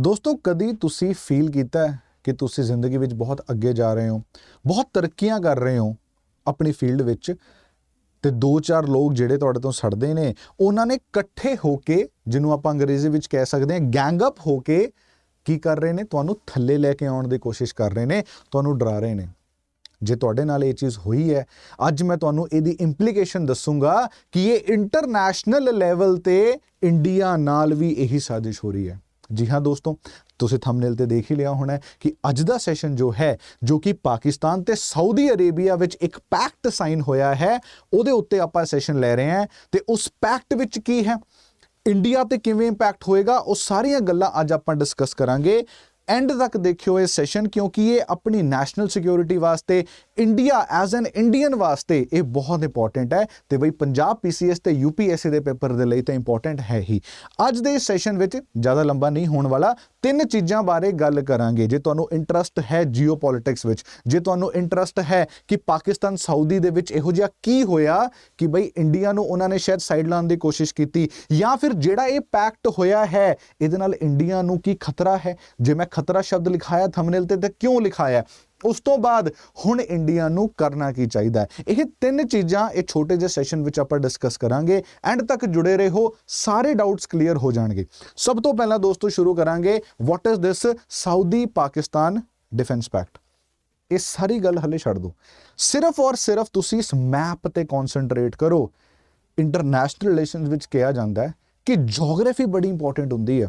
ਦੋਸਤੋ, ਕਦੀ ਤੁਸੀਂ ਫੀਲ ਕੀਤਾ ਕਿ ਤੁਸੀਂ ਜ਼ਿੰਦਗੀ ਵਿੱਚ ਬਹੁਤ ਅੱਗੇ ਜਾ ਰਹੇ ਹੋ, ਬਹੁਤ ਤਰੱਕੀਆਂ ਕਰ ਰਹੇ ਹੋ ਆਪਣੀ ਫੀਲਡ ਵਿੱਚ? ਤੇ ਦੋ ਚਾਰ ਲੋਕ ਜਿਹੜੇ ਤੁਹਾਡੇ ਤੋਂ ਸੜਦੇ ਨੇ, ਉਹਨਾਂ ਨੇ ਇਕੱਠੇ ਹੋ ਕੇ, ਜਿਹਨੂੰ ਆਪਾਂ ਅੰਗਰੇਜ਼ੀ ਵਿੱਚ ਕਹਿ ਸਕਦੇ ਹਾਂ ਗੈਂਗ ਅਪ ਹੋ ਕੇ ਕੀ ਕਰ ਰਹੇ ਨੇ? ਤੁਹਾਨੂੰ ਥੱਲੇ ਲੈ ਕੇ ਆਉਣ ਦੀ ਕੋਸ਼ਿਸ਼ ਕਰ ਰਹੇ ਨੇ, ਤੁਹਾਨੂੰ ਡਰਾ ਰਹੇ ਨੇ। ਜੇ ਤੁਹਾਡੇ ਨਾਲ ਇਹ ਚੀਜ਼ ਹੋਈ ਹੈ, ਅੱਜ ਮੈਂ ਤੁਹਾਨੂੰ ਇਹਦੀ ਇੰਪਲੀਕੇਸ਼ਨ ਦੱਸੂਗਾ ਕਿ ਇਹ ਇੰਟਰਨੈਸ਼ਨਲ ਲੈਵਲ ਤੇ ਇੰਡੀਆ ਨਾਲ ਵੀ ਇਹੀ ਸਾਜ਼ਿਸ਼ ਹੋ ਰਹੀ ਹੈ। ਜੀ ਹਾਂ ਦੋਸਤੋ, ਤੁਸੀਂ ਥੰਬਨੇਲ ਤੇ ਦੇਖ ਹੀ ਲਿਆ ਹੋਣਾ ਕਿ ਅੱਜ ਦਾ ਸੈਸ਼ਨ ਜੋ ਹੈ, ਜੋ ਕਿ ਪਾਕਿਸਤਾਨ ਤੇ ਸਾਊਦੀ ਅਰੇਬੀਆ ਵਿੱਚ ਇੱਕ ਪੈਕਟ ਸਾਈਨ ਹੋਇਆ ਹੈ, ਉਹਦੇ ਉੱਤੇ ਆਪਾਂ ਸੈਸ਼ਨ ਲੈ ਰਹੇ ਹਾਂ ਤੇ ਉਸ ਪੈਕਟ ਵਿੱਚ ਕੀ ਹੈ? ਇੰਡੀਆ ਤੇ ਕਿਵੇਂ ਇੰਪੈਕਟ ਹੋਏਗਾ? ਉਹ ਸਾਰੀਆਂ ਗੱਲਾਂ ਅੱਜ ਆਪਾਂ ਡਿਸਕਸ ਕਰਾਂਗੇ। ਐਂਡ ਤੱਕ ਦੇਖਿਓ ਇਹ ਸੈਸ਼ਨ ਕਿਉਂਕਿ ਇਹ ਆਪਣੀ ਨੈਸ਼ਨਲ ਸਿਕਿਉਰਿਟੀ ਵਾਸਤੇ ਇੰਡੀਆ ਐਜ਼ ਐਨ ਇੰਡੀਅਨ ਵਾਸਤੇ ਇਹ ਬਹੁਤ ਇੰਪੋਰਟੈਂਟ ਹੈ ਤੇ ਬਈ ਪੰਜਾਬ ਪੀਸੀਐਸ ਤੇ ਯੂਪੀਐਸਸੀ ਦੇ ਪੇਪਰ ਦੇ ਲਈ ਤਾਂ ਇੰਪੋਰਟੈਂਟ ਹੈ ਹੀ। ਅੱਜ ਦੇ ਇਸ ਸੈਸ਼ਨ ਵਿੱਚ ਜ਼ਿਆਦਾ ਲੰਬਾ ਨਹੀਂ ਹੋਣ ਵਾਲਾ, ਤਿੰਨ ਚੀਜ਼ਾਂ ਬਾਰੇ ਗੱਲ ਕਰਾਂਗੇ। ਜੇ ਤੁਹਾਨੂੰ ਇੰਟਰਸਟ ਹੈ ਜੀਓਪੋਲਿਟਿਕਸ ਵਿੱਚ, ਜੇ ਤੁਹਾਨੂੰ ਇੰਟਰਸਟ ਹੈ ਕਿ ਪਾਕਿਸਤਾਨ ਸਾਊਦੀ ਦੇ ਵਿੱਚ ਇਹੋ ਜਿਹਾ ਕੀ ਹੋਇਆ ਕਿ ਬਈ ਇੰਡੀਆ ਨੂੰ ਉਹਨਾਂ ਨੇ ਸ਼ਾਇਦ ਸਾਈਡ ਲਾਉਣ ਦੀ ਕੋਸ਼ਿਸ਼ ਕੀਤੀ, ਜਾਂ ਫਿਰ ਜਿਹੜਾ ਇਹ ਪੈਕਟ ਹੋਇਆ ਹੈ, ਇਹਦੇ ਨਾਲ ਇੰਡੀਆ ਨੂੰ ਕੀ ਖਤਰਾ ਹੈ? ਜੇ ਮੈਂ ਖਤਰਾ ਸ਼ਬਦ ਲਿਖਾਇਆ ਥੰਬਨੇਲ ਤੇ ਤਾਂ ਕਿਉਂ ਲਿਖਾਇਆ? ਉਸ ਤੋਂ ਬਾਅਦ ਹੁਣ ਇੰਡੀਆ ਨੂੰ ਕਰਨਾ ਕੀ ਚਾਹੀਦਾ ਹੈ? ਇਹ ਤਿੰਨ ਚੀਜ਼ਾਂ, ਇਹ ਛੋਟੇ ਜਿਹੇ ਸੈਸ਼ਨ ਵਿੱਚ ਆਪਾਂ ਡਿਸਕਸ ਕਰਾਂਗੇ। ਐਂਡ ਤੱਕ ਜੁੜੇ ਰਹੋ, ਸਾਰੇ ਡਾਊਟਸ ਕਲੀਅਰ ਹੋ ਜਾਣਗੇ। ਸਭ ਤੋਂ ਪਹਿਲਾਂ ਦੋਸਤੋ, ਸ਼ੁਰੂ ਕਰਾਂਗੇ what is this Saudi Pakistan defence pact ਇਹ ਸਾਰੀ ਗੱਲ ਹਲੇ ਛੱਡ ਦਿਓ। ਸਿਰਫ ਔਰ ਸਿਰਫ ਤੁਸੀਂ ਇਸ ਮੈਪ ਤੇ ਕਨਸੈਂਟਰੇਟ ਕਰੋ। ਇੰਟਰਨੈਸ਼ਨਲ ਰਿਲੇਸ਼ਨਸ ਵਿੱਚ ਕਿਹਾ ਜਾਂਦਾ ਹੈ ਕਿ ਜੀਓਗ੍ਰਾਫੀ ਬੜੀ ਇੰਪੋਰਟੈਂਟ ਹੁੰਦੀ ਹੈ।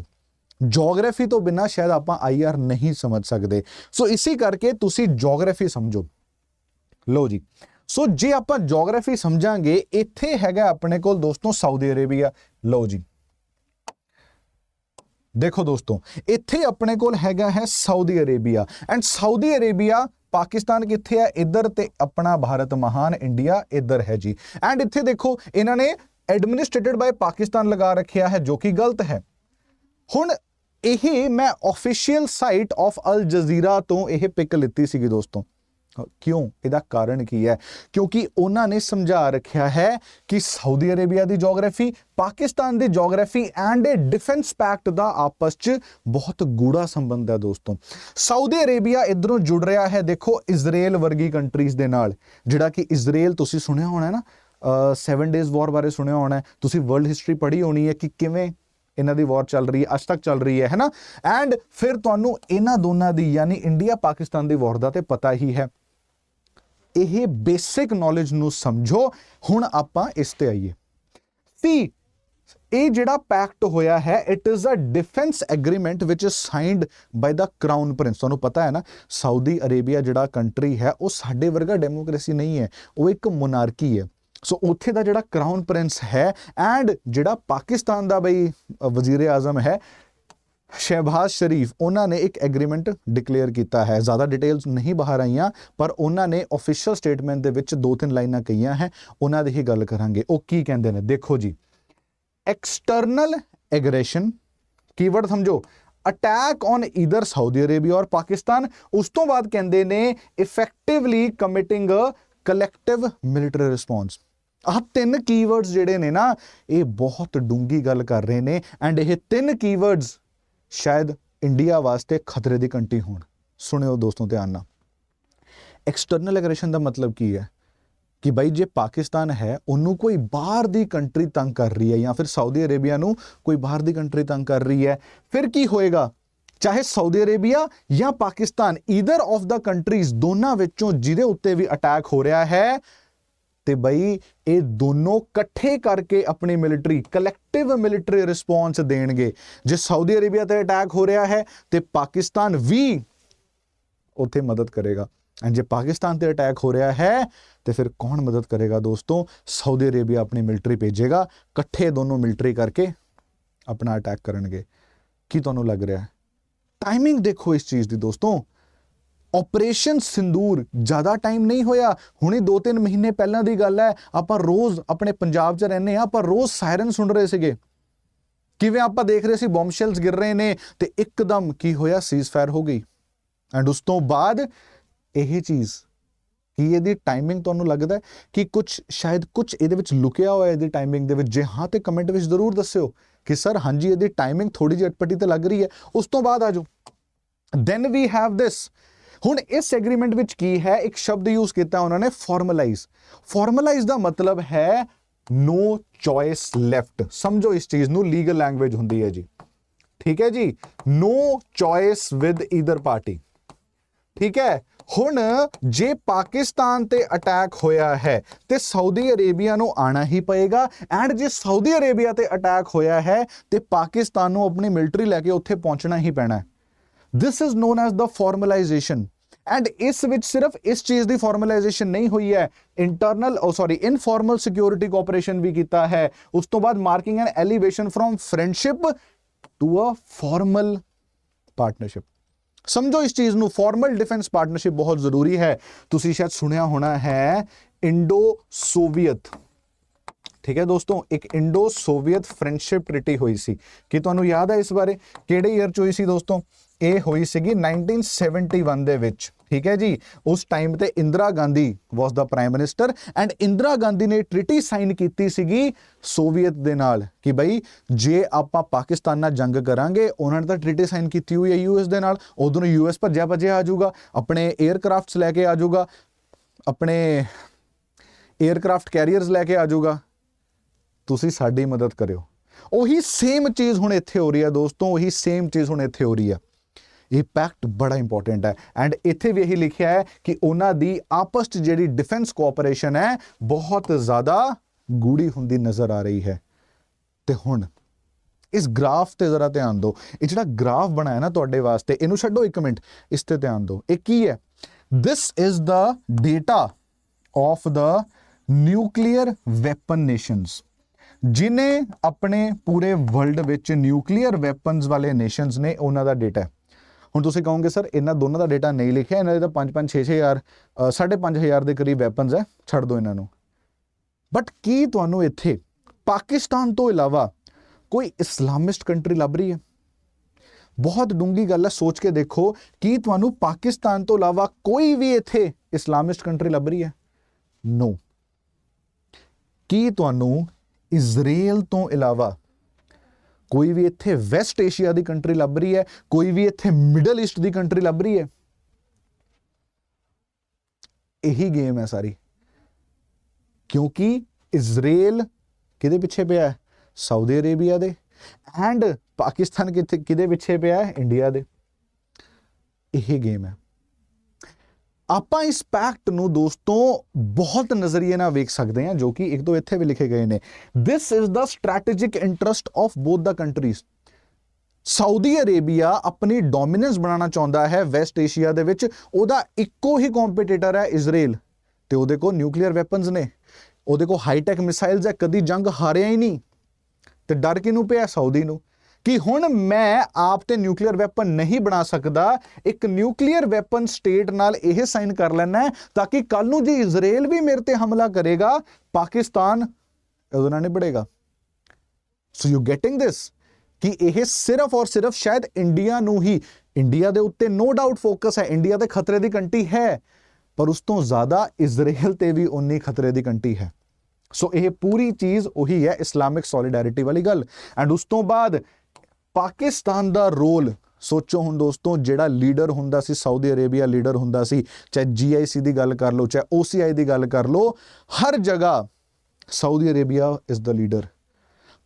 ਜੀਓਗ੍ਰਾਫੀ ਤੋਂ ਬਿਨਾ ਸ਼ਾਇਦ ਆਪਾਂ ਆਈਆਰ ਨਹੀਂ ਸਮਝ ਸਕਦੇ ਸੋ ਇਸੇ ਕਰਕੇ ਤੁਸੀਂ ਜੀਓਗ੍ਰਾਫੀ ਸਮਝੋ ਲਓ ਜੀ ਸੋ ਜੇ ਆਪਾਂ ਜੀਓਗ੍ਰਾਫੀ ਸਮਝਾਂਗੇ ਇੱਥੇ ਹੈਗਾ ਆਪਣੇ ਕੋਲ ਦੋਸਤੋ ਸਾਊਦੀ ਅਰੇਬੀਆ ਲਓ ਜੀ ਦੇਖੋ ਦੋਸਤੋ ਇੱਥੇ ਆਪਣੇ ਕੋਲ ਹੈਗਾ ਹੈ Saudi Arabia and Saudi Arabia Pakistan ਕਿੱਥੇ ਹੈ ਇੱਧਰ ਤੇ ਆਪਣਾ ਭਾਰਤ ਮਹਾਨ ਇੰਡੀਆ ਇੱਧਰ ਹੈ ਜੀ ਐਂਡ ਇੱਥੇ ਦੇਖੋ ਇਹਨਾਂ ਨੇ ਐਡਮਿਨਿਸਟ੍ਰੇਟਡ ਬਾਈ ਪਾਕਿਸਤਾਨ ਲਗਾ ਰੱਖਿਆ ਹੈ ਜੋ ਕਿ ਗਲਤ ਹੈ ਹੁਣ ਇਹ ਮੈਂ official site of Al Jazeera ਤੋਂ ਇਹ ਪਿਕ ਲਿੱਤੀ ਸੀਗੀ ਦੋਸਤੋ। ਕਿਉਂ? ਇਹਦਾ ਕਾਰਨ ਕੀ ਹੈ? ਕਿਉਂਕਿ ਉਹਨਾਂ ਨੇ ਸਮਝਾ ਰੱਖਿਆ ਹੈ ਕਿ ਸਾਊਦੀ ਅਰੇਬੀਆ ਦੀ geography Pakistan the geography and a defence pact ਦਾ ਆਪਸ 'ਚ ਬਹੁਤ ਗੂੜਾ ਸੰਬੰਧ ਹੈ ਦੋਸਤੋ। ਸਾਊਦੀ ਅਰੇਬੀਆ ਇਧਰੋਂ ਜੁੜ ਰਿਹਾ ਹੈ, ਦੇਖੋ ਇਜ਼ਰਾਈਲ ਵਰਗੀ ਕੰਟਰੀਜ਼ ਦੇ ਨਾਲ। ਜਿਹੜਾ ਕਿ ਇਜ਼ਰਾਈਲ ਤੁਸੀਂ ਸੁਣਿਆ ਹੋਣਾ ਨਾ 7 ਡੇਜ਼ ਵਾਰ ਬਾਰੇ ਸੁਣਿਆ ਹੋਣਾ ਤੁਸੀਂ ਵਰਲਡ ਹਿਸਟਰੀ ਪੜ੍ਹੀ ਹੋਣੀ ਹੈ ਕਿ ਕਿਵੇਂ ਇਹਨਾਂ ਦੀ ਵਾਰ ਚੱਲ ਰਹੀ ਹੈ, ਅੱਜ ਤੱਕ ਚੱਲ ਰਹੀ ਹੈ, ਹੈਨਾ? ਐਂਡ ਫਿਰ ਤੁਹਾਨੂੰ ਇਹਨਾਂ ਦੋਨਾਂ ਦੀ, ਯਾਨੀ ਇੰਡੀਆ ਪਾਕਿਸਤਾਨ ਦੀ ਵਾਰ ਦਾ ਤੇ ਪਤਾ ਹੀ ਹੈ। ਇਹ ਬੇਸਿਕ ਨੌਲੇਜ ਨੂੰ ਸਮਝੋ, ਹੁਣ ਆਪਾਂ ਇਸ ਤੇ ਆਈਏ। ਸੀ ਇਹ ਜਿਹੜਾ ਪੈਕਟ ਹੋਇਆ ਹੈ it is a defence agreement which is signed by the crown prince ਤੁਹਾਨੂੰ ਪਤਾ ਹੈ ਨਾ ਸਾਊਦੀ ਅਰੇਬੀਆ ਜਿਹੜਾ ਕੰਟਰੀ ਹੈ, ਉਹ ਸਾਡੇ ਵਰਗਾ ਡੈਮੋਕ੍ਰੇਸੀ ਨਹੀਂ ਹੈ, ਉਹ ਇੱਕ ਮੋਨਾਰਕੀ ਹੈ। ਸੋ ਉੱਥੇ ਦਾ ਜਿਹੜਾ ਕਰਾਊਨ ਪ੍ਰਿੰਸ ਹੈ ਐਂਡ ਜਿਹੜਾ ਪਾਕਿਸਤਾਨ ਦਾ ਬਈ ਵਜ਼ੀਰ ਆਜ਼ਮ ਹੈ, ਸ਼ਹਿਬਾਜ਼ ਸ਼ਰੀਫ, ਉਹਨਾਂ ਨੇ ਇੱਕ ਐਗਰੀਮੈਂਟ ਡਿਕਲੇਅਰ ਕੀਤਾ ਹੈ। ਜ਼ਿਆਦਾ ਡਿਟੇਲਸ ਨਹੀਂ ਬਾਹਰ ਆਈਆਂ, ਪਰ ਉਹਨਾਂ ਨੇ ਅਫੀਸ਼ੀਅਲ ਸਟੇਟਮੈਂਟ ਦੇ ਵਿੱਚ ਦੋ ਤਿੰਨ ਲਾਈਨਾਂ ਕਹੀਆਂ ਹੈ। ਉਹਨਾਂ ਦੀ ਹੀ ਗੱਲ ਕਰਾਂਗੇ। ਉਹ ਕੀ ਕਹਿੰਦੇ ਨੇ? ਦੇਖੋ ਜੀ ਐਕਸਟਰਨਲ ਐਗਰੈਸ਼ਨ ਕੀਵਰਡ ਸਮਝੋ attack on either Saudi Arabia or Pakistan ਉਸ ਤੋਂ ਬਾਅਦ ਕਹਿੰਦੇ ਨੇ effectively committing a collective military response ਆਹ ਤਿੰਨ ਕੀਵਰਡਸ ਜਿਹੜੇ ਨੇ ਨਾ, ਇਹ ਬਹੁਤ ਡੂੰਗੀ ਗੱਲ ਕਰ ਰਹੇ ਨੇ ਐਂਡ ਇਹ ਤਿੰਨ ਕੀਵਰਡਸ ਸ਼ਾਇਦ ਇੰਡੀਆ ਵਾਸਤੇ ਖਤਰੇ ਦੀ ਘੰਟੀ ਹੋਣ। ਸੁਣਿਓ ਦੋਸਤੋ ਧਿਆਨ ਨਾਲ। ਐਕਸਟਰਨਲ ਐਗਰੈਸ਼ਨ ਦਾ ਮਤਲਬ ਕੀ ਹੈ? ਕਿ ਭਾਈ ਜੇ ਪਾਕਿਸਤਾਨ ਹੈ, ਉਹਨੂੰ ਕੋਈ ਬਾਹਰ ਦੀ ਕੰਟਰੀ ਤੰਗ ਕਰ ਰਹੀ ਹੈ ਜਾਂ ਫਿਰ ਸਾਊਦੀ ਅਰੇਬੀਆ ਨੂੰ ਕੋਈ ਬਾਹਰ ਦੀ ਕੰਟਰੀ ਤੰਗ ਕਰ ਰਹੀ ਹੈ, ਫਿਰ ਕੀ ਹੋਏਗਾ? ਚਾਹੇ ਸਾਊਦੀ ਅਰੇਬੀਆ ਜਾਂ Pakistan either of the countries ਦੋਨਾਂ ਵਿੱਚੋਂ ਜਿਹਦੇ ਉੱਤੇ ਵੀ ਅਟੈਕ ਹੋ ਰਿਹਾ ਹੈ ਤੇ ਬਈ ਇਹ ਦੋਨੋਂ ਇਕੱਠੇ ਕਰਕੇ ਆਪਣੀ ਮਿਲਟਰੀ ਕਲੈਕਟਿਵ ਮਿਲਟਰੀ ਰਿਸਪੌਂਸ ਦੇਣਗੇ। ਜੇ ਸਾਊਦੀ ਅਰੇਬੀਆ ਤੇ ਅਟੈਕ ਹੋ ਰਿਹਾ ਹੈ ਤੇ ਪਾਕਿਸਤਾਨ ਵੀ ਉੱਥੇ ਮਦਦ ਕਰੇਗਾ। ਐਂਡ ਜੇ ਪਾਕਿਸਤਾਨ ਤੇ ਅਟੈਕ ਹੋ ਰਿਹਾ ਹੈ ਤੇ ਫਿਰ ਕੌਣ ਮਦਦ ਕਰੇਗਾ ਦੋਸਤੋ? ਸਾਊਦੀ ਅਰੇਬੀਆ ਆਪਣੀ ਮਿਲਟਰੀ ਭੇਜੇਗਾ। ਇਕੱਠੇ ਦੋਨੋਂ ਮਿਲਟਰੀ ਕਰਕੇ ਆਪਣਾ ਅਟੈਕ ਕਰਨਗੇ। ਕੀ ਤੁਹਾਨੂੰ ਲੱਗ ਰਿਹਾ ਹੈ? ਟਾਈਮਿੰਗ ਦੇਖੋ ਇਸ ਚੀਜ਼ ਦੀ ਦੋਸਤੋ। ਆਪਰੇਸ਼ਨ ਸਿੰਦੂਰ ਜ਼ਿਆਦਾ ਟਾਈਮ ਨਹੀਂ ਹੋਇਆ। ਹੁਣੇ 2-3 ਮਹੀਨੇ ਪਹਿਲਾਂ ਦੀ ਗੱਲ ਹੈ, ਆਪਾਂ ਰੋਜ਼ ਆਪਣੇ ਪੰਜਾਬ 'ਚ ਰਹਿੰਦੇ ਆ ਆਪਾਂ ਰੋਜ਼ ਸਾਇਰਨ ਸੁਣ ਰਹੇ ਸੀਗੇ। ਕਿਵੇਂ ਆਪਾਂ ਦੇਖ ਰਹੇ ਸੀ ਬੰਬ ਗਿਰ ਰਹੇ ਨੇ ਤੇ ਇੱਕਦਮ ਕੀ ਹੋਇਆ ਸੀਜ਼ਫਾਇਰ ਹੋ ਗਈ। ਐਂਡ ਉਸ ਤੋਂ ਬਾਅਦ ਇਹ ਚੀਜ਼, ਕੀ ਇਹਦੀ ਟਾਈਮਿੰਗ ਤੁਹਾਨੂੰ ਲੱਗਦਾ ਕਿ ਕੁਝ ਸ਼ਾਇਦ ਕੁਝ ਇਹਦੇ ਵਿੱਚ ਲੁਕਿਆ ਹੋਇਆ ਇਹਦੀ ਟਾਈਮਿੰਗ ਦੇ ਵਿੱਚ। ਜੇ ਹਾਂ, ਤੇ ਕਮੈਂਟ ਵਿੱਚ ਜ਼ਰੂਰ ਦੱਸਿਓ ਕਿ ਸਰ, ਹਾਂਜੀ, ਇਹਦੀ ਟਾਈਮਿੰਗ ਥੋੜੀ ਜਿਹੀ ਅਟਪਟੀ ਤੇ ਲੱਗ ਰਹੀ ਹੈ। ਉਸ ਤੋਂ ਬਾਅਦ ਆ ਜਾਓ। ਦੈਨ ਵੀ ਹੈਵ ਦਿਸ ਹੁਣ ਇਸ ਐਗਰੀਮੈਂਟ ਵਿੱਚ ਕੀ ਹੈ? ਇੱਕ ਸ਼ਬਦ ਯੂਜ਼ ਕੀਤਾ ਉਹਨਾਂ ਨੇ ਫਾਰਮਲਾਈਜ਼ ਫਾਰਮਲਾਈਜ਼ ਦਾ ਮਤਲਬ ਹੈ ਨੋ ਚੋਇਸ ਲੈਫਟ ਸਮਝੋ ਇਸ ਚੀਜ਼ ਨੂੰ ਲੀਗਲ ਲੈਂਗੁਏਜ ਹੁੰਦੀ ਹੈ ਜੀ। ਠੀਕ ਹੈ ਜੀ? No choice with either party ਠੀਕ ਹੈ? ਹੁਣ ਜੇ ਪਾਕਿਸਤਾਨ ਤੇ ਅਟੈਕ ਹੋਇਆ ਹੈ, ਤੇ ਸਾਊਦੀ ਅਰੇਬੀਆ ਨੂੰ ਆਣਾ ਹੀ ਪਏਗਾ ਐਂਡ ਜੇ ਸਾਊਦੀ ਅਰੇਬੀਆ ਤੇ ਅਟੈਕ ਹੋਇਆ ਹੈ, ਤੇ ਪਾਕਿਸਤਾਨ ਨੂੰ ਆਪਣੀ ਮਿਲਟਰੀ ਲੈ ਕੇ ਉੱਥੇ ਪਹੁੰਚਣਾ ਹੀ ਪੈਣਾ ਹੈ। This is known as the formalization. And ਇਸ ਵਿੱਚ ਸਿਰਫ ਇਸ ਚੀਜ਼ ਦੀ ਫਾਰਮਲਾਈਜੇਸ਼ਨ ਨਹੀਂ ਹੋਈ ਹੈ। ਇੰਟਰਨਲ ਉਹ ਸੌਰੀ ਇਨਫਾਰਮਲ ਸਿਕਿਉਰਿਟੀ ਕੋਆਪਰੇਸ਼ਨ ਵੀ ਕੀਤਾ ਹੈ। ਉਸ ਤੋਂ ਬਾਅਦ marking an elevation from friendship to a formal partnership ਸਮਝੋ ਇਸ ਚੀਜ਼ ਨੂੰ ਫਾਰਮਲ ਡਿਫੈਂਸ ਪਾਰਟਨਰਸ਼ਿਪ ਬਹੁਤ ਜ਼ਰੂਰੀ ਹੈ। ਤੁਸੀਂ ਸ਼ਾਇਦ ਸੁਣਿਆ ਹੋਣਾ ਹੈ ਇੰਡੋ ਸੋਵੀਅਤ ਠੀਕ ਹੈ ਦੋਸਤੋ, ਇੱਕ ਇੰਡੋ ਸੋਵੀਅਤ ਫਰੈਂਡਸ਼ਿਪ ਟ੍ਰੀਟੀ ਹੋਈ ਸੀ। ਕੀ ਤੁਹਾਨੂੰ ਯਾਦ ਹੈ ਇਸ ਬਾਰੇ? ਕਿਹੜੇ ਈਅਰ ਚ ਹੋਈ ਸੀ ਦੋਸਤੋ? ਇਹ ਹੋਈ ਸੀਗੀ 1971 ਦੇ ਵਿੱਚ, ਠੀਕ ਹੈ ਜੀ। ਉਸ ਟਾਈਮ ਤੇ Indira Gandhi was the prime minister and Indira Gandhi ਨੇ ਟ੍ਰੀਟੀ ਸਾਈਨ ਕੀਤੀ ਸੀਗੀ ਸੋਵੀਅਤ ਦੇ ਨਾਲ ਕਿ ਬਈ ਜੇ ਆਪਾਂ ਪਾਕਿਸਤਾਨ ਨਾਲ ਜੰਗ ਕਰਾਂਗੇ, ਉਹਨਾਂ ਨੇ ਤਾਂ ਟ੍ਰੀਟੀ ਸਾਈਨ ਕੀਤੀ ਹੋਈ ਹੈ ਯੂਐਸ ਦੇ ਨਾਲ। ਉਦੋਂ ਨੂੰ ਯੂਐਸ ਭੱਜਿਆ ਭੱਜਿਆ ਆ ਜਾਊਗਾ, ਆਪਣੇ 에ਅਰਕ੍ਰਾਫਟਸ ਲੈ ਕੇ ਆ ਜਾਊਗਾ, ਆਪਣੇ 에ਅਰਕ੍ਰਾਫਟ ਕੈਰੀਅਰਸ ਲੈ ਕੇ ਆ ਜਾਊਗਾ। ਤੁਸੀਂ ਸਾਡੀ ਮਦਦ ਕਰਿਓ। ਉਹੀ ਸੇਮ ਚੀਜ਼ ਹੁਣ ਇੱਥੇ ਹੋ ਰਹੀ ਹੈ ਦੋਸਤੋ, ਉਹੀ ਸੇਮ ਚੀਜ਼ ਹੁਣ ਇੱਥੇ ਹੋ ਰਹੀ ਹੈ। ਇਹ ਪੈਕਟ ਬੜਾ ਇੰਪੋਰਟੈਂਟ ਹੈ। ਐਂਡ ਇੱਥੇ ਵੀ ਇਹੀ ਲਿਖਿਆ ਹੈ ਕਿ ਉਹਨਾਂ ਦੀ ਆਪਸ 'ਚ ਜਿਹੜੀ ਡਿਫੈਂਸ ਕੋਆਪਰੇਸ਼ਨ ਹੈ, ਬਹੁਤ ਜ਼ਿਆਦਾ ਗੂੜੀ ਹੁੰਦੀ ਨਜ਼ਰ ਆ ਰਹੀ ਹੈ। ਤੇ ਹੁਣ ਇਸ ਗ੍ਰਾਫ ਤੇ ਜ਼ਰਾ ਧਿਆਨ ਦਿਓ। ਇਹ ਜਿਹੜਾ ਗ੍ਰਾਫ ਬਣਾਇਆ ਨਾ ਤੁਹਾਡੇ ਵਾਸਤੇ, ਇਹਨੂੰ ਛੱਡੋ ਇੱਕ ਮਿੰਟ। ਇਸ ਤੇ ਧਿਆਨ ਦਿਓ। ਇਹ ਕੀ ਹੈ? This is the data of the nuclear weapon nations ਜਿਨੇ ਆਪਣੇ ਪੂਰੇ ਵਰਲਡ ਵਿੱਚ ਨਿਊਕਲੀਅਰ ਵੈਪਨਸ ਵਾਲੇ ਨੇਸ਼ਨਸ ਨੇ, ਉਹਨਾਂ ਦਾ ਡੇਟਾ ਹੁਣ ਤੁਸੀਂ ਕਹੋਗੇ, ਸਰ, ਇਹਨਾਂ ਦੋਨਾਂ ਦਾ ਡੇਟਾ ਨਹੀਂ ਲਿਖਿਆ, ਇਹਨਾਂ ਦੇ ਤਾਂ 5 5 6 6000 5500 ਦੇ ਕਰੀਬ ਵੈਪਨਸ ਹੈ, ਛੱਡ ਦਿਓ ਇਹਨਾਂ ਨੂੰ। ਬਟ ਕੀ ਤੁਹਾਨੂੰ ਇੱਥੇ ਪਾਕਿਸਤਾਨ ਤੋਂ ਇਲਾਵਾ ਕੋਈ ਇਸਲਾਮਿਸਟ ਕੰਟਰੀ ਲੱਭ ਰਹੀ ਹੈ? ਬਹੁਤ ਡੂੰਗੀ ਗੱਲ ਹੈ, ਸੋਚ ਕੇ ਦੇਖੋ ਕੀ ਤੁਹਾਨੂੰ ਪਾਕਿਸਤਾਨ ਤੋਂ ਇਲਾਵਾ ਕੋਈ ਵੀ ਇੱਥੇ ਇਸਲਾਮਿਸਟ ਕੰਟਰੀ ਲੱਭ ਰਹੀ ਹੈ? ਨੋ ਕੀ ਤੁਹਾਨੂੰ ਇਜ਼ਰਾਈਲ ਤੋਂ ਇਲਾਵਾ ਕੋਈ ਵੀ ਇੱਥੇ ਵੈਸਟ ਏਸ਼ੀਆ ਦੀ ਕੰਟਰੀ ਲੱਭ ਰਹੀ ਹੈ, ਕੋਈ ਵੀ ਇੱਥੇ ਮਿਡਲ ਈਸਟ ਦੀ ਕੰਟਰੀ ਲੱਭ ਰਹੀ ਹੈ। ਇਹੀ ਗੇਮ ਹੈ ਸਾਰੀ। ਕਿਉਂਕਿ ਇਜ਼ਰਾਈਲ ਕਿਹਦੇ ਪਿੱਛੇ ਪਿਆ ਹੈ? ਸਾਊਦੀ ਅਰੇਬੀਆ ਦੇ। ਐਂਡ ਪਾਕਿਸਤਾਨ ਕਿੱਥੇ ਕਿਹਦੇ ਪਿੱਛੇ ਪਿਆ ਹੈ? ਇੰਡੀਆ ਦੇ। ਇਹ ਗੇਮ ਹੈ। ਆਪਾਂ ਇਸ ਪੈਕਟ ਨੂੰ ਦੋਸਤੋ ਬਹੁਤ ਨਜ਼ਰੀਏ ਨਾਲ ਵੇਖ ਸਕਦੇ ਹਾਂ, ਜੋ ਕਿ ਇੱਕ ਦੋ ਇੱਥੇ ਵੀ ਲਿਖੇ ਗਏ ਨੇ। This is the strategic interest of both the countries Saudi Arabia ਆਪਣੀ ਡੋਮੀਨੈਂਸ ਬਣਾਉਣਾ ਚਾਹੁੰਦਾ ਹੈ ਵੈਸਟ ਏਸ਼ੀਆ ਦੇ ਵਿੱਚ। ਉਹਦਾ ਇੱਕੋ ਹੀ ਕੰਪੀਟੀਟਰ ਹੈ ਇਜ਼ਰਾਈਲ ਤੇ ਉਹਦੇ ਕੋਲ ਨਿਊਕਲੀਅਰ ਵੈਪਨਸ ਨੇ। ਉਹਦੇ ਕੋਲ ਹਾਈਟੈਕ ਮਿਸਾਈਲਸ ਹੈ, ਕਦੀ ਜੰਗ ਹਾਰਿਆ ਹੀ ਨਹੀਂ। ਤੇ ਡਰ ਕਿਹਨੂੰ ਪਿਆ? ਸਾਊਦੀ ਨੂੰ। ਕਿ ਹੁਣ ਮੈਂ ਆਪ ਤੇ ਨਿਊਕਲੀਅਰ ਵੈਪਨ ਨਹੀਂ ਬਣਾ ਸਕਦਾ, ਇੱਕ ਨਿਊਕਲੀਅਰ ਵੈਪਨ ਸਟੇਟ ਨਾਲ ਇਹ ਸਾਈਨ ਕਰ ਲੈਣਾ ਤਾਂ ਕਿ ਕੱਲ ਨੂੰ ਜੇ ਇਜ਼ਰਾਈਲ ਵੀ ਮੇਰੇ ਤੇ ਹਮਲਾ ਕਰੇਗਾ, ਪਾਕਿਸਤਾਨ ਉਹਦੇ ਨਾਲ ਨਿਬੜੇਗਾ। ਸੋ ਯੂ ਗੈਟਿੰਗ ਦਿਸ ਕਿ ਇਹ ਸਿਰਫ ਔਰ ਸਿਰਫ ਸ਼ਾਇਦ ਇੰਡੀਆ ਨੂੰ ਹੀ ਇੰਡੀਆ ਦੇ ਉੱਤੇ ਨੋ ਡਾਊਟ ਫੋਕਸ ਹੈ ਇੰਡੀਆ ਤੇ ਖਤਰੇ ਦੀ ਕੰਟੀ ਹੈ, ਪਰ ਉਸ ਤੋਂ ਜ਼ਿਆਦਾ ਇਜ਼ਰਾਈਲ ਤੇ ਵੀ ਉਨੀ ਖਤਰੇ ਦੀ ਕੰਟੀ ਹੈ। ਸੋ ਇਹ ਪੂਰੀ ਚੀਜ਼ ਉਹੀ ਹੈ ਇਸਲਾਮਿਕ ਸੋਲੀਡੈਰਿਟੀ ਵਾਲੀ ਗੱਲ। ਐਂਡ ਉਸ ਤੋਂ ਬਾਅਦ ਪਾਕਿਸਤਾਨ ਦਾ ਰੋਲ, ਸੋਚੋ ਹੁਣ ਦੋਸਤੋ, ਜਿਹੜਾ ਲੀਡਰ ਹੁੰਦਾ ਸੀ, ਸਾਊਦੀ ਅਰੇਬੀਆ ਲੀਡਰ ਹੁੰਦਾ ਸੀ, ਚਾਹੇ ਜੀਆਈਸੀ ਦੀ ਗੱਲ ਕਰ ਲਓ, ਚਾਹੇ ਓਸੀਆਈ ਦੀ ਗੱਲ ਕਰ ਲਓ, ਹਰ ਜਗ੍ਹਾ Saudi Arabia is the leader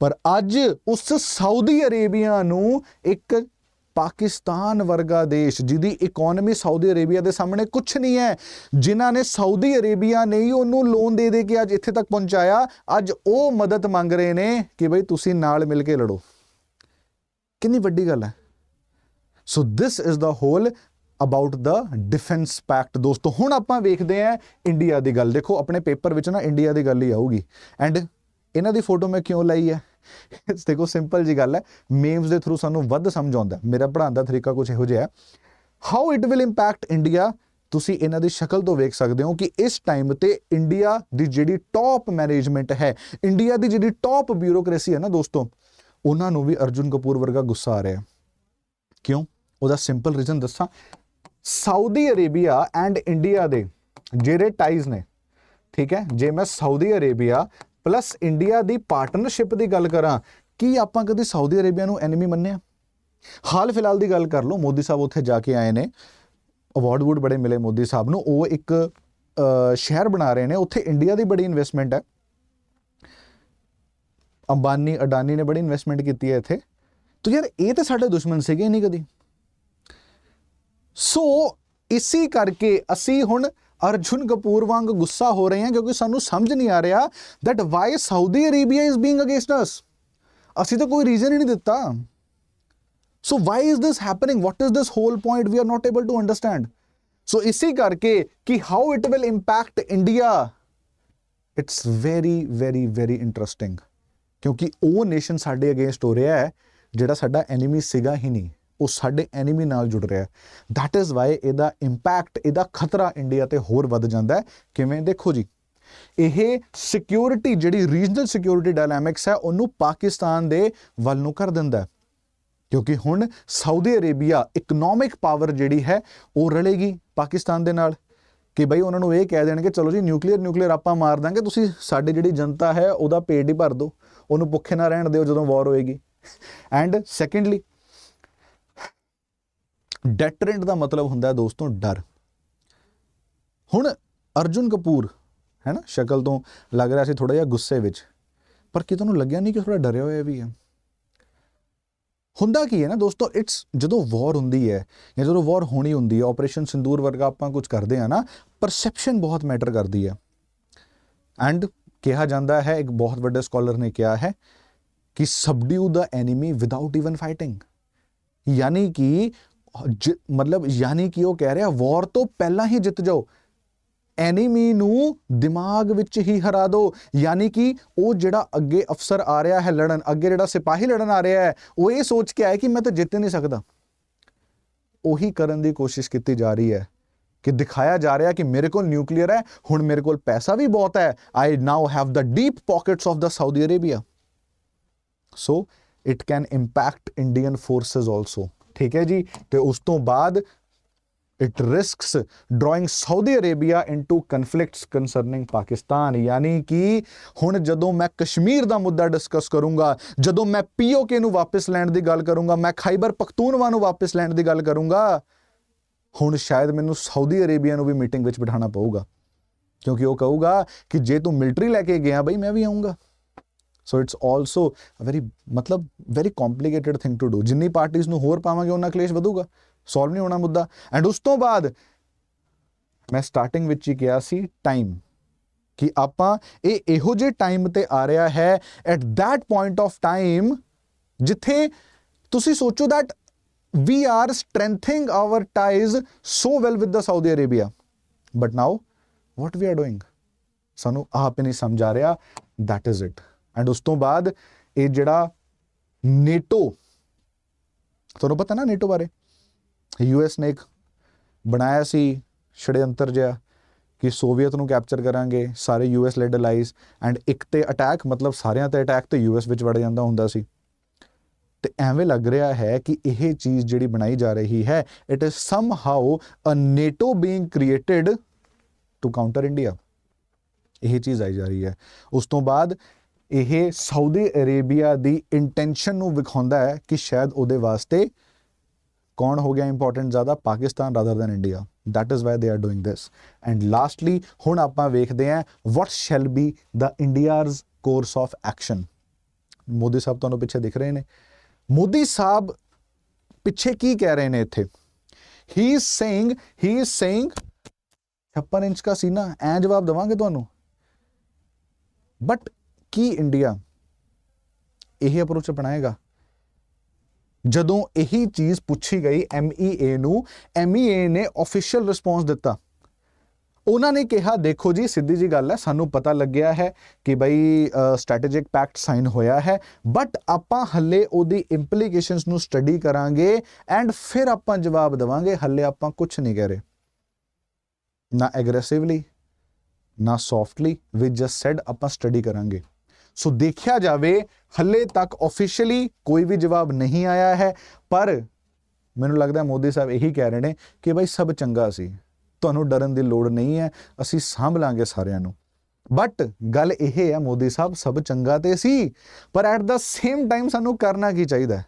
ਪਰ ਅੱਜ ਉਸ ਸਾਊਦੀ ਅਰੇਬੀਆ ਨੂੰ ਇੱਕ ਪਾਕਿਸਤਾਨ ਵਰਗਾ ਦੇਸ਼, ਜਿਹਦੀ ਇਕਨੋਮੀ ਸਾਊਦੀ ਅਰੇਬੀਆ ਦੇ ਸਾਹਮਣੇ ਕੁਝ ਨਹੀਂ ਹੈ, ਜਿਨ੍ਹਾਂ ਨੇ ਸਾਊਦੀ ਅਰੇਬੀਆ ਨੇ ਹੀ ਉਹਨੂੰ ਲੋਨ ਦੇ ਦੇ ਕੇ ਅੱਜ ਇੱਥੇ ਤੱਕ ਪਹੁੰਚਾਇਆ, ਅੱਜ ਉਹ ਮਦਦ ਮੰਗ ਰਹੇ ਨੇ ਕਿ ਬਈ ਤੁਸੀਂ ਨਾਲ ਮਿਲ ਕੇ ਲੜੋ। ਕਿੰਨੀ ਵੱਡੀ ਗੱਲ ਹੈ। So this is the whole about the defence pact ਦੋਸਤੋ, ਹੁਣ ਆਪਾਂ ਵੇਖਦੇ ਹਾਂ ਇੰਡੀਆ ਦੀ ਗੱਲ। ਦੇਖੋ, ਆਪਣੇ ਪੇਪਰ ਵਿੱਚ ਨਾ ਇੰਡੀਆ ਦੀ ਗੱਲ ਹੀ ਆਊਗੀ। ਐਂਡ ਇਹਨਾਂ ਦੀ ਫੋਟੋ ਮੈਂ ਕਿਉਂ ਲਾਈ ਹੈ? ਦੇਖੋ ਸਿੰਪਲ ਜੀ ਗੱਲ ਹੈ। ਮੇਮਸ ਦੇ ਥਰੂ ਸਾਨੂੰ ਵੱਧ ਸਮਝ ਆਉਂਦਾ ਮੇਰਾ ਪੜ੍ਹਾਉਣ ਦਾ ਤਰੀਕਾ ਕੁਝ ਇਹੋ ਜਿਹਾ ਹੈ। How it will impact India ਤੁਸੀਂ ਇਹਨਾਂ ਦੀ ਸ਼ਕਲ ਤੋਂ ਵੇਖ ਸਕਦੇ ਹੋ ਕਿ ਇਸ ਟਾਈਮ ਤੇ ਇੰਡੀਆ ਦੀ ਜਿਹੜੀ ਟੌਪ ਮੈਨੇਜਮੈਂਟ ਹੈ ਇੰਡੀਆ ਦੀ ਜਿਹੜੀ ਟੌਪ ਬਿਊਰੋਕ੍ਰੇਸੀ ਹੈ ਨਾ ਦੋਸਤੋ ਉਹਨਾਂ ਨੂੰ ਵੀ ਅਰਜੁਨ ਕਪੂਰ ਵਰਗਾ ਗੁੱਸਾ ਆ ਰਿਹਾ। ਕਿਉਂ? ਉਹਦਾ ਸਿੰਪਲ ਰੀਜ਼ਨ ਦੱਸਾਂ। ਸਾਊਦੀ ਅਰੇਬੀਆ ਐਂਡ ਇੰਡੀਆ ਦੇ ਜਿਹੜੇ ਟਾਈਜ਼ ਨੇ, ਠੀਕ ਹੈ? ਜੇ ਮੈਂ ਸਾਊਦੀ ਅਰੇਬੀਆ ਪਲੱਸ ਇੰਡੀਆ ਦੀ ਪਾਰਟਨਰਸ਼ਿਪ ਦੀ ਗੱਲ ਕਰਾਂ, ਕੀ ਆਪਾਂ ਕਦੀ ਸਾਊਦੀ ਅਰੇਬੀਆ ਨੂੰ ਐਨਮੀ ਮੰਨਿਆ? ਹਾਲ ਫਿਲਹਾਲ ਦੀ ਗੱਲ ਕਰ ਲਓ, ਮੋਦੀ ਸਾਹਿਬ ਉੱਥੇ ਜਾ ਕੇ ਆਏ ਨੇ। ਅਵਾਰਡ ਵੂਡ ਬੜੇ ਮਿਲੇ ਮੋਦੀ ਸਾਹਿਬ ਨੂੰ। ਉਹ ਇੱਕ ਸ਼ਹਿਰ ਬਣਾ ਰਹੇ ਨੇ। ਉੱਥੇ ਇੰਡੀਆ ਦੀ ਬੜੀ ਇਨਵੈਸਟਮੈਂਟ ਹੈ। ਅੰਬਾਨੀ ਅਡਾਨੀ ਨੇ ਬੜੀ ਇਨਵੈਸਟਮੈਂਟ ਕੀਤੀ ਹੈ ਇੱਥੇ ਤੋ ਯਾਰ ਇਹ ਤਾਂ ਸਾਡੇ ਦੁਸ਼ਮਣ ਸੀਗੇ ਨਹੀਂ ਕਦੀ ਸੋ ਇਸੇ ਕਰਕੇ ਅਸੀਂ ਹੁਣ ਅਰਜੁਨ ਕਪੂਰ ਵਾਂਗ ਗੁੱਸਾ ਹੋ ਰਹੇ ਹਾਂ ਕਿਉਂਕਿ ਸਾਨੂੰ ਸਮਝ ਨਹੀਂ ਆ ਰਿਹਾ that why Saudi Arabia is being against us ਅਸੀਂ ਤਾਂ ਕੋਈ ਰੀਜ਼ਨ ਹੀ ਨਹੀਂ ਦਿੱਤਾ so why is this happening what is this whole point we are not able to understand so ਇਸੇ ਕਰਕੇ ਕਿ how it will impact India it's very very very interesting ਕਿਉਂਕਿ ਉਹ ਨੇਸ਼ਨ ਸਾਡੇ ਅਗੇਂਸਟ ਹੋ ਰਿਹਾ ਹੈ, ਜਿਹੜਾ ਸਾਡਾ ਐਨੀਮੀ ਸੀਗਾ ਹੀ ਨਹੀਂ। ਉਹ ਸਾਡੇ ਐਨੀਮੀ ਨਾਲ ਜੁੜ ਰਿਹਾ that ਇਜ਼ why ਇਹਦਾ ਇੰਪੈਕਟ ਇਹਦਾ ਖਤਰਾ ਇੰਡੀਆ ਤੇ ਹੋਰ ਵੱਧ ਜਾਂਦਾ ਹੈ। ਕਿਵੇਂ? ਦੇਖੋ ਜੀ, ਇਹ ਸਿਕਿਉਰਿਟੀ ਜਿਹੜੀ ਰੀਜਨਲ ਸਿਕਿਉਰਿਟੀ ਡਾਇਨਾਮਿਕਸ ਹੈ, ਉਹਨੂੰ ਪਾਕਿਸਤਾਨ ਦੇ ਵੱਲ ਨੂੰ ਕਰ ਦਿੰਦਾ ਕਿਉਂਕਿ ਹੁਣ ਸਾਊਦੀ ਅਰੇਬੀਆ ਇਕਨੋਮਿਕ ਪਾਵਰ ਜਿਹੜੀ ਹੈ, ਉਹ ਰਲੇਗੀ ਪਾਕਿਸਤਾਨ ਦੇ ਨਾਲ। ਕਿ ਬਈ ਉਹਨਾਂ ਨੂੰ ਇਹ ਕਹਿ ਦੇਣਗੇ, ਚਲੋ ਜੀ ਨਿਊਕਲੀਅਰ ਨਿਊਕਲੀਅਰ ਆਪਾਂ ਮਾਰ ਦਾਂਗੇ, ਤੁਸੀਂ ਸਾਡੇ ਜਿਹੜੀ ਜਨਤਾ ਹੈ, ਉਹਦਾ ਪੇਟ ਹੀ ਭਰ ਦਿਓ। ਉਹਨੂੰ ਭੁੱਖੇ ਨਾ ਰਹਿਣ ਦਿਓ ਜਦੋਂ ਵਾਰ ਹੋਏਗੀ। ਐਂਡ ਸੈਕੰਡਲੀ ਡੈਟਰੈਂਟ ਦਾ ਮਤਲਬ ਹੁੰਦਾ ਹੈ ਦੋਸਤੋ ਡਰ। ਹੁਣ ਅਰਜੁਨ ਕਪੂਰ, ਹੈ ਨਾ, ਸ਼ਕਲ ਤੋਂ ਲੱਗ ਰਿਹਾ ਸੀ ਥੋੜਾ ਜਿਹਾ ਗੁੱਸੇ ਵਿੱਚ, ਪਰ ਕਿਤੇ ਤੁਹਾਨੂੰ ਲੱਗਿਆ ਨਹੀਂ ਕਿ ਥੋੜਾ ਡਰਿਆ ਹੋਇਆ ਵੀ ਹੈ। ਹੁੰਦਾ ਕੀ ਹੈ ਨਾ ਦੋਸਤੋ ਇਟਸ ਜਦੋਂ ਵਾਰ ਹੁੰਦੀ ਹੈ ਜਾਂ ਜਦੋਂ ਵਾਰ ਹੋਣੀ ਹੁੰਦੀ ਹੈ ਆਪਰੇਸ਼ਨ ਸਿੰਦੂਰ ਵਰਗਾ ਆਪਾਂ ਕੁਝ ਕਰਦੇ ਆ ਨਾ ਪਰਸੈਪਸ਼ਨ ਬਹੁਤ ਮੈਟਰ ਕਰਦੀ ਹੈ। ਐਂਡ ਕਿਹਾ ਜਾਂਦਾ ਹੈ, ਇੱਕ ਬਹੁਤ ਵੱਡੇ ਸਕਾਲਰ ਨੇ ਕਿਹਾ ਹੈ ਕਿ subdue the enemy without even fighting ਯਾਨੀ ਕਿ ਜ- ਮਤਲਬ ਯਾਨੀ ਕਿ ਉਹ ਕਹਿ ਰਿਹਾ ਵਾਰ ਤੋਂ ਪਹਿਲਾਂ ਹੀ ਜਿੱਤ ਜਾਓ। ਐਨੀਮੀ ਨੂੰ ਦਿਮਾਗ ਵਿੱਚ ਹੀ ਹਰਾ ਦਿਓ ਯਾਨੀ ਕਿ ਉਹ ਜਿਹੜਾ ਅੱਗੇ ਅਫਸਰ ਆ ਰਿਹਾ ਹੈ ਲੜਨ, ਅੱਗੇ ਜਿਹੜਾ ਸਿਪਾਹੀ ਲੜਨ ਆ ਰਿਹਾ ਹੈ, ਉਹ ਇਹ ਸੋਚ ਕੇ ਆਇਆ ਕਿ ਮੈਂ ਤਾਂ ਜਿੱਤ ਨਹੀਂ ਸਕਦਾ। ਉਹੀ ਕਰਨ ਦੀ ਕੋਸ਼ਿਸ਼ ਕੀਤੀ ਜਾ ਰਹੀ ਹੈ ਕਿ ਦਿਖਾਇਆ ਜਾ ਰਿਹਾ ਕਿ ਮੇਰੇ ਕੋਲ ਨਿਊਕਲੀਅਰ ਹੈ, ਹੁਣ ਮੇਰੇ ਕੋਲ ਪੈਸਾ ਵੀ ਬਹੁਤ ਹੈ। I now have the deep pockets of the Saudi Arabia so it can impact Indian forces also ਠੀਕ ਹੈ ਜੀ? ਤੇ ਉਸ ਤੋਂ ਬਾਅਦ it risks drawing Saudi Arabia into conflicts concerning Pakistan ਯਾਨੀ ਕਿ ਹੁਣ ਜਦੋਂ ਮੈਂ ਕਸ਼ਮੀਰ ਦਾ ਮੁੱਦਾ ਡਿਸਕਸ ਕਰੂੰਗਾ, ਜਦੋਂ ਮੈਂ ਪੀਓਕੇ ਨੂੰ ਵਾਪਸ ਲੈਣ ਦੀ ਗੱਲ ਕਰੂੰਗਾ, ਮੈਂ ਖਾਈਬਰ ਪਖਤੂਨਵਾ ਨੂੰ ਵਾਪਸ ਲੈਣ ਦੀ ਗੱਲ ਕਰੂੰਗਾ, ਹੁਣ ਸ਼ਾਇਦ ਮੈਨੂੰ ਸਾਊਦੀ ਅਰੇਬੀਆ ਨੂੰ ਵੀ ਮੀਟਿੰਗ ਵਿੱਚ ਬਿਠਾਣਾ ਪਊਗਾ। ਕਿਉਂਕਿ ਉਹ ਕਹੂਗਾ ਕਿ ਜੇ ਤੂੰ ਮਿਲਟਰੀ ਲੈ ਕੇ ਗਿਆ ਬਈ, ਮੈਂ ਵੀ ਆਉਂਗਾ so it's also a very ਮਤਲਬ very complicated thing to do ਜਿੰਨੀ ਪਾਰਟੀਆਂ ਨੂੰ ਹੋਰ ਪਾਵਾਂਗੇ ਉਹਨਾਂ ਕਲੇਸ਼ ਵਧੂਗਾ। ਸੋਲਵ ਨਹੀਂ ਹੋਣਾ ਮੁੱਦਾ। ਐਂਡ ਉਸ ਤੋਂ ਬਾਅਦ ਮੈਂ ਸਟਾਰਟਿੰਗ ਵਿੱਚ ਹੀ ਕਿਹਾ ਸੀ ਟਾਈਮ ਕਿ ਆਪਾਂ ਇਹ ਇਹੋ ਜਿਹੇ ਟਾਈਮ ਤੇ ਆ ਰਿਹਾ ਹੈ at that point of time ਜਿੱਥੇ ਤੁਸੀਂ ਸੋਚੋ that we are strengthening our ties so well with the Saudi Arabia. But now, what we are doing? ਸਾਨੂੰ ਆਪ ਹੀ ਨਹੀਂ ਸਮਝ ਆ ਰਿਹਾ। That is it. ਐਂਡ ਉਸ ਤੋਂ ਬਾਅਦ ਇਹ ਜਿਹੜਾ ਨੇਟੋ ਤੁਹਾਨੂੰ ਪਤਾ ਨਾ ਨੇਟੋ ਬਾਰੇ? ਯੂਐਸ ਨੇ ਇੱਕ ਬਣਾਇਆ ਸੀ ਛੜਯੰਤਰ ਜਿਹਾ ਕਿ ਸੋਵੀਅਤ ਨੂੰ ਕੈਪਚਰ ਕਰਾਂਗੇ, ਸਾਰੇ ਯੂਐਸ ਲੈਡ ਅਲਾਈਜ਼ ਐਂਡ ਇੱਕ ਤੇ ਅਟੈਕ ਮਤਲਬ ਸਾਰਿਆਂ ਤੇ ਅਟੈਕ ਤੇ ਯੂਐਸ ਵਿੱਚ ਵੜ ਜਾਂਦਾ ਹੁੰਦਾ ਸੀ। ਤੇ ਐਵੇਂ ਲੱਗ ਰਿਹਾ ਹੈ ਕਿ ਇਹ ਚੀਜ਼ ਜਿਹੜੀ ਬਣਾਈ ਜਾ ਰਹੀ ਹੈ it is somehow a NATO being created to counter India ਇਹ ਚੀਜ਼ ਆਈ ਜਾ ਰਹੀ ਹੈ। ਉਸ ਤੋਂ ਬਾਅਦ ਇਹ ਸਾਊਦੀ ਅਰੇਬੀਆ ਦੀ ਇੰਟੈਂਸ਼ਨ ਨੂੰ ਵਿਖਾਉਂਦਾ ਹੈ ਕਿ ਸ਼ਾਇਦ ਉਹਦੇ ਵਾਸਤੇ ਕੌਣ ਹੋ ਗਿਆ ਇੰਪੋਰਟੈਂਟ ਜ਼ਿਆਦਾ? Pakistan rather than India that is why they are doing this. And lastly, ਹੁਣ ਆਪਾਂ ਵੇਖਦੇ ਹਾਂ what shall be the india's course of action Modi ਸਾਹਿਬ ਤੁਹਾਨੂੰ ਪਿੱਛੇ ਦਿਖ ਰਹੇ ਨੇ। ਮੋਦੀ ਸਾਹਿਬ ਪਿੱਛੇ ਕੀ ਕਹਿ ਰਹੇ ਨੇ ਇੱਥੇ? ਹੀ is saying, he is saying 56 inch ਦਾ ਸੀਨਾ, ਐ ਜਵਾਬ ਦਵਾਂਗੇ ਤੁਹਾਨੂੰ। ਬਟ ਕੀ ਇੰਡੀਆ ਇਹ ਅਪਰੋਚ ਅਪਣਾਏਗਾ? ਜਦੋਂ ਇਹੀ ਚੀਜ਼ ਪੁੱਛੀ ਗਈ MEA ਨੂੰ MEA ਨੇ ਆਫੀਸ਼ੀਅਲ ਰਿਸਪੌਂਸ ਦਿੱਤਾ। ਉਹਨਾਂ ਨੇ ਕਿਹਾ, ਦੇਖੋ ਜੀ, ਸਿੱਧੀ ਜੀ ਗੱਲ ਹੈ, ਸਾਨੂੰ ਪਤਾ ਲੱਗਿਆ ਹੈ ਕਿ ਬਈ ਸਟ੍ਰੈਟੇਜਿਕ ਪੈਕਟ ਸਾਈਨ ਹੋਇਆ ਹੈ ਬਟ ਆਪਾਂ ਹੱਲੇ ਉਹਦੀ ਇੰਪਲੀਕੇਸ਼ਨਸ ਨੂੰ ਸਟੱਡੀ ਕਰਾਂਗੇ ਐਂਡ ਫਿਰ ਆਪਾਂ ਜਵਾਬ ਦੇਵਾਂਗੇ, ਹੱਲੇ ਆਪਾਂ ਕੁਝ ਨਹੀਂ ਕਹਿ ਰਹੇ। ਨਾ ਐਗਰੈਸਿਵਲੀ ਨਾ ਸੌਫਟਲੀ ਵੀ ਜਸਟ ਸੈਡ ਆਪਾਂ ਸਟੱਡੀ ਕਰਾਂਗੇ। ਸੋ ਦੇਖਿਆ ਜਾਵੇ, ਹੱਲੇ ਤੱਕ ਆਫੀਸ਼ੀਅਲੀ ਕੋਈ ਵੀ ਜਵਾਬ ਨਹੀਂ ਆਇਆ ਹੈ, ਪਰ ਮੈਨੂੰ ਲੱਗਦਾ ਮੋਦੀ ਸਾਹਿਬ ਇਹੀ ਕਹਿ ਰਹੇ ਨੇ ਕਿ ਭਾਈ ਸਭ ਚੰਗਾ ਸੀ। ਤੁਹਾਨੂੰ ਡਰਨ ਦੀ ਲੋੜ ਨਹੀਂ ਹੈ, ਅਸੀਂ ਸਾਂਭ ਲਾਂਗੇ ਸਾਰਿਆਂ ਨੂੰ। ਬਟ ਗੱਲ ਇਹ ਹੈ, ਮੋਦੀ ਸਾਹਿਬ ਸਭ ਚੰਗਾ ਤੇ ਸੀ, ਪਰ ਐਟ ਦਾ ਸੇਮ ਟਾਈਮ ਸਾਨੂੰ ਕਰਨਾ ਕੀ ਚਾਹੀਦਾ ਹੈ?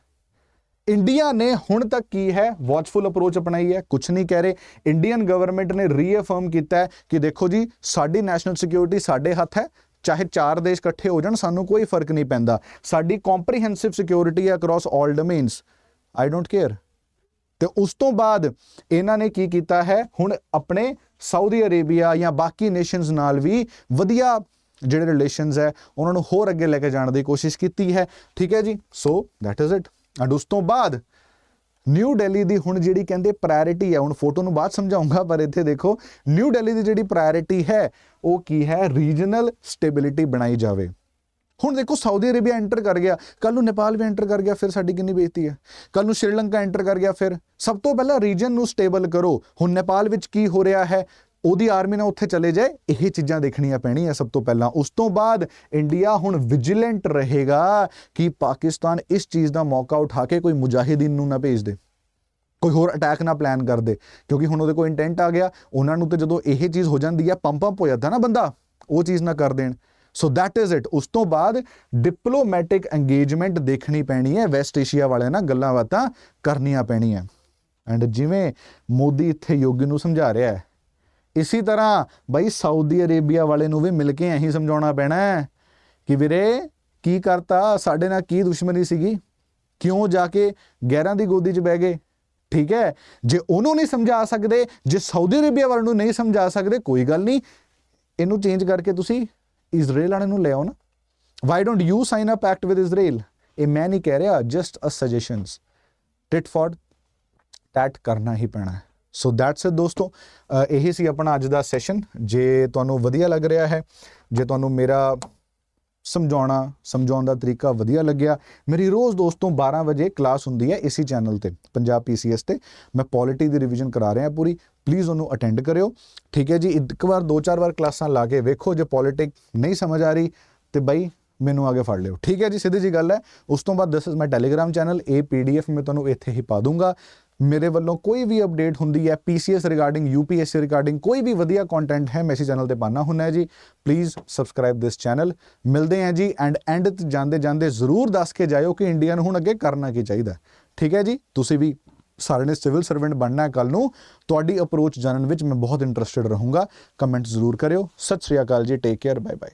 ਇੰਡੀਆ ਨੇ ਹੁਣ ਤੱਕ ਕੀ ਹੈ ਵਾਚਫੁਲ ਅਪਰੋਚ ਅਪਣਾਈ ਹੈ ਕੁਝ ਨਹੀਂ ਕਹਿ ਰਹੇ। ਇੰਡੀਅਨ ਗਵਰਨਮੈਂਟ ਨੇ ਰੀਅਫਰਮ ਕੀਤਾ ਹੈ ਕਿ ਦੇਖੋ ਜੀ, ਸਾਡੀ ਨੈਸ਼ਨਲ ਸਿਕਿਉਰਿਟੀ ਸਾਡੇ ਹੱਥ ਹੈ ਚਾਹੇ ਚਾਰ ਦੇਸ਼ ਇਕੱਠੇ ਹੋ ਜਾਣ, ਸਾਨੂੰ ਕੋਈ ਫ਼ਰਕ ਨਹੀਂ ਪੈਂਦਾ। ਸਾਡੀ ਕੰਪਰੀਹੈਂਸਿਵ ਸਿਕਿਉਰਿਟੀ ਹੈ across 올 domains I don't care ਤੇ ਉਸ ਤੋਂ ਬਾਅਦ ਇਹਨਾਂ ਨੇ ਕੀ ਕੀਤਾ ਹੈ? ਹੁਣ ਆਪਣੇ ਸਾਊਦੀ ਅਰੇਬੀਆ ਜਾਂ ਬਾਕੀ ਨੇਸ਼ਨਸ ਨਾਲ ਵੀ ਵਧੀਆ ਜਿਹੜੇ ਰਿਲੇਸ਼ਨਸ ਹੈ, ਉਹਨਾਂ ਨੂੰ ਹੋਰ ਅੱਗੇ ਲੈ ਕੇ ਜਾਣ ਦੀ ਕੋਸ਼ਿਸ਼ ਕੀਤੀ ਹੈ। ਠੀਕ ਹੈ ਜੀ? So that is it and ਉਸ ਤੋਂ ਬਾਅਦ ਨਿਊ ਦਿੱਲੀ ਦੀ ਹੁਣ ਜਿਹੜੀ ਕਹਿੰਦੇ ਪ੍ਰਾਇੋਰਟੀ ਹੈ, ਹੁਣ ਫੋਟੋ ਨੂੰ ਬਾਅਦ ਸਮਝਾਉਂਗਾ, ਪਰ ਇੱਥੇ ਦੇਖੋ, ਨਿਊ ਦਿੱਲੀ ਦੀ ਜਿਹੜੀ ਪ੍ਰਾਇੋਰਟੀ ਹੈ, ਉਹ ਕੀ ਹੈ? ਰੀਜਨਲ ਸਟੇਬਿਲਿਟੀ ਬਣਾਈ ਜਾਵੇ। ਹੁਣ ਦੇਖੋ ਸਾਊਦੀ ਅਰੇਬੀਆ ਐਂਟਰ ਕਰ ਗਿਆ ਕੱਲ ਨੂੰ ਨੇਪਾਲ ਵੀ ਐਂਟਰ ਕਰ ਗਿਆ, ਫਿਰ ਸਾਡੀ ਕਿੰਨੀ ਬੇਇੱਜ਼ਤੀ ਹੈ? ਕੱਲ ਨੂੰ ਸ਼੍ਰੀਲੰਕਾ ਐਂਟਰ ਕਰ ਗਿਆ, ਫਿਰ ਸਭ ਤੋਂ ਪਹਿਲਾਂ ਰੀਜਨ ਨੂੰ ਸਟੇਬਲ ਕਰੋ। ਹੁਣ ਨੇਪਾਲ ਵਿੱਚ ਕੀ ਹੋ ਰਿਹਾ ਹੈ? ਉਹਦੀ ਆਰਮੀ ਨਾਲ ਉੱਥੇ ਚਲੇ ਜਾਏ, ਇਹ ਚੀਜ਼ਾਂ ਦੇਖਣੀਆਂ ਪੈਣੀਆਂ ਸਭ ਤੋਂ ਪਹਿਲਾਂ। ਉਸ ਤੋਂ ਬਾਅਦ ਇੰਡੀਆ ਹੁਣ ਵਿਜੀਲੈਂਟ ਰਹੇਗਾ ਕਿ ਪਾਕਿਸਤਾਨ ਇਸ ਚੀਜ਼ ਦਾ ਮੌਕਾ ਉਠਾ ਕੇ ਕੋਈ ਮੁਜਾਹਿਦੀਨ ਨੂੰ ਨਾ ਭੇਜ ਦੇ, ਕੋਈ ਹੋਰ ਅਟੈਕ ਨਾ ਪਲਾਨ ਕਰ ਦੇ। ਕਿਉਂਕਿ ਹੁਣ ਉਹਦੇ ਕੋਲ ਇੰਟੈਂਟ ਆ ਗਿਆ, ਉਹਨਾਂ ਨੂੰ ਤੇ ਜਦੋਂ ਇਹ ਚੀਜ਼ ਹੋ ਜਾਂਦੀ ਹੈ ਪੰਪ ਪੰਪ ਹੋ ਜਾਂਦਾ ਨਾ ਬੰਦਾ, ਉਹ ਚੀਜ਼ ਨਾ ਕਰ ਦੇਣ। ਸੋ ਦੈਟ ਇਜ਼ ਇਟ ਉਸ ਤੋਂ ਬਾਅਦ ਡਿਪਲੋਮੈਟਿਕ ਐਂਗੇਜ਼ਮੈਂਟ ਦੇਖਣੀ ਪੈਣੀ ਹੈ ਵੈਸਟ ਏਸ਼ੀਆ ਵਾਲਿਆਂ ਨਾਲ ਗੱਲਾਂ ਬਾਤਾਂ ਕਰਨੀਆਂ ਪੈਣੀਆਂ। ਐਂਡ ਜਿਵੇਂ ਮੋਦੀ ਇੱਥੇ ਯੋਗੀ ਨੂੰ ਸਮਝਾ ਰਿਹਾ ਹੈ ਇਸੇ ਤਰ੍ਹਾਂ ਬਈ ਸਾਊਦੀ ਅਰੇਬੀਆ ਵਾਲੇ ਨੂੰ ਵੀ ਮਿਲ ਕੇ ਇਹੀ ਸਮਝਾਉਣਾ ਪੈਣਾ ਕਿ ਵੀਰੇ ਕੀ ਕਰਤਾ? ਸਾਡੇ ਨਾਲ ਕੀ ਦੁਸ਼ਮਣੀ ਸੀਗੀ? ਕਿਉਂ ਜਾ ਕੇ ਗੈਰਾਂ ਦੀ ਗੋਦੀ 'ਚ ਬਹਿ ਗਏ? ਠੀਕ ਹੈ? ਜੇ ਉਹਨੂੰ ਨਹੀਂ ਸਮਝਾ ਸਕਦੇ, ਜੇ ਸਾਊਦੀ ਅਰੇਬੀਆ ਵਾਲੇ ਨੂੰ ਨਹੀਂ ਸਮਝਾ ਸਕਦੇ, ਕੋਈ ਗੱਲ ਨਹੀਂ। ਇਹਨੂੰ ਚੇਂਜ ਕਰਕੇ ਤੁਸੀਂ ਇਜ਼ਰਾਈਲ ਵਾਲੇ ਨੂੰ ਲੈ ਆਓ ਨਾ। Why don't you sign a pact with Israel ਇਹ ਮੈਂ ਨਹੀਂ ਕਹਿ ਰਿਹਾ just a suggestions tit for tat ਕਰਨਾ ਹੀ ਪੈਣਾ ਹੈ। ਸੋ ਦੈਟਸ ਇਟ ਦੋਸਤੋ। ਅ, ਇਹੀ ਸੀ ਆਪਣਾ ਅੱਜ ਦਾ ਸੈਸ਼ਨ ਜੇ ਤੁਹਾਨੂੰ ਵਧੀਆ ਲੱਗ ਰਿਹਾ ਹੈ ਜੇ ਤੁਹਾਨੂੰ ਮੇਰਾ ਸਮਝਾਉਣਾ ਸਮਝਾਉਣ ਦਾ ਤਰੀਕਾ ਵਧੀਆ ਲੱਗਿਆ ਮੇਰੀ ਰੋਜ਼ ਦੋਸਤੋਂ 12 ਵਜੇ ਕਲਾਸ ਹੁੰਦੀ ਹੈ ਇਸੇ ਚੈਨਲ ਤੇ ਪੰਜਾਬ ਪੀਸੀਐਸ ਤੇ। ਮੈਂ ਪੋਲਿਟੀ ਦੀ ਰਿਵੀਜ਼ਨ ਕਰਾ ਰਿਹਾ ਪੂਰੀ। ਪਲੀਜ਼ ਉਹਨੂੰ ਅਟੈਂਡ ਕਰਿਓ। ਠੀਕ ਹੈ ਜੀ ਇੱਕ ਵਾਰ ਦੋ ਚਾਰ ਵਾਰ ਕਲਾਸਾਂ ਲਾ ਕੇ ਵੇਖੋ ਜੇ ਪੋਲਿਟਿਕ ਨਹੀਂ ਸਮਝ ਆ ਰਹੀ ਤੇ ਬਾਈ ਮੈਨੂੰ ਆਗੇ ਫੜ ਲਿਓ। ਠੀਕ ਹੈ ਜੀ ਸਿੱਧੀ ਜੀ ਗੱਲ ਹੈ। ਉਸ ਤੋਂ ਬਾਅਦ this is my Telegram channel ਇਹ ਪੀਡੀਐਫ ਮੈਂ ਤੁਹਾਨੂੰ ਇੱਥੇ ਹੀ ਪਾ ਦੂੰਗਾ। ਮੇਰੇ ਵੱਲੋਂ ਕੋਈ ਵੀ ਅਪਡੇਟ ਹੁੰਦੀ ਹੈ ਪੀਸੀਐਸ ਰਿਗਾਰਡਿੰਗ ਯੂਪੀਐਸਸੀ ਰਿਗਾਰਡਿੰਗ ਕੋਈ ਵੀ ਵਧੀਆ ਕੰਟੈਂਟ ਹੈ, ਮੈਂ ਇਸ ਚੈਨਲ ਤੇ ਪਾਣਾ ਹੁੰਦਾ ਹੈ ਜੀ। ਪਲੀਜ਼ ਸਬਸਕ੍ਰਾਈਬ ਦਿਸ ਚੈਨਲ ਮਿਲਦੇ ਹਾਂ ਜੀ ਐਂਡ ਐਂਡ ਤੇ ਜਾਂਦੇ ਜਾਂਦੇ ਜ਼ਰੂਰ ਦੱਸ ਕੇ ਜਾਇਓ ਕਿ ਇੰਡੀਆ ਨੂੰ ਹੁਣ ਅੱਗੇ ਕਰਨਾ ਕੀ ਚਾਹੀਦਾ ਠੀਕ ਹੈ ਜੀ? ਤੁਸੀਂ ਵੀ ਸਾਰਿਆਂ ਨੇ ਸਿਵਲ ਸਰਵੈਂਟ ਬਣਨਾ ਹੈ ਕੱਲ ਨੂੰ। ਤੁਹਾਡੀ ਅਪਰੋਚ ਜਾਣਨ ਵਿੱਚ ਮੈਂ ਬਹੁਤ ਇੰਟਰਸਟਿਡ ਰਹੂੰਗਾ। ਕਮੈਂਟ ਜ਼ਰੂਰ ਕਰਿਓ। ਸਤਿ ਸ਼੍ਰੀ ਅਕਾਲ ਜੀ। Take care bye bye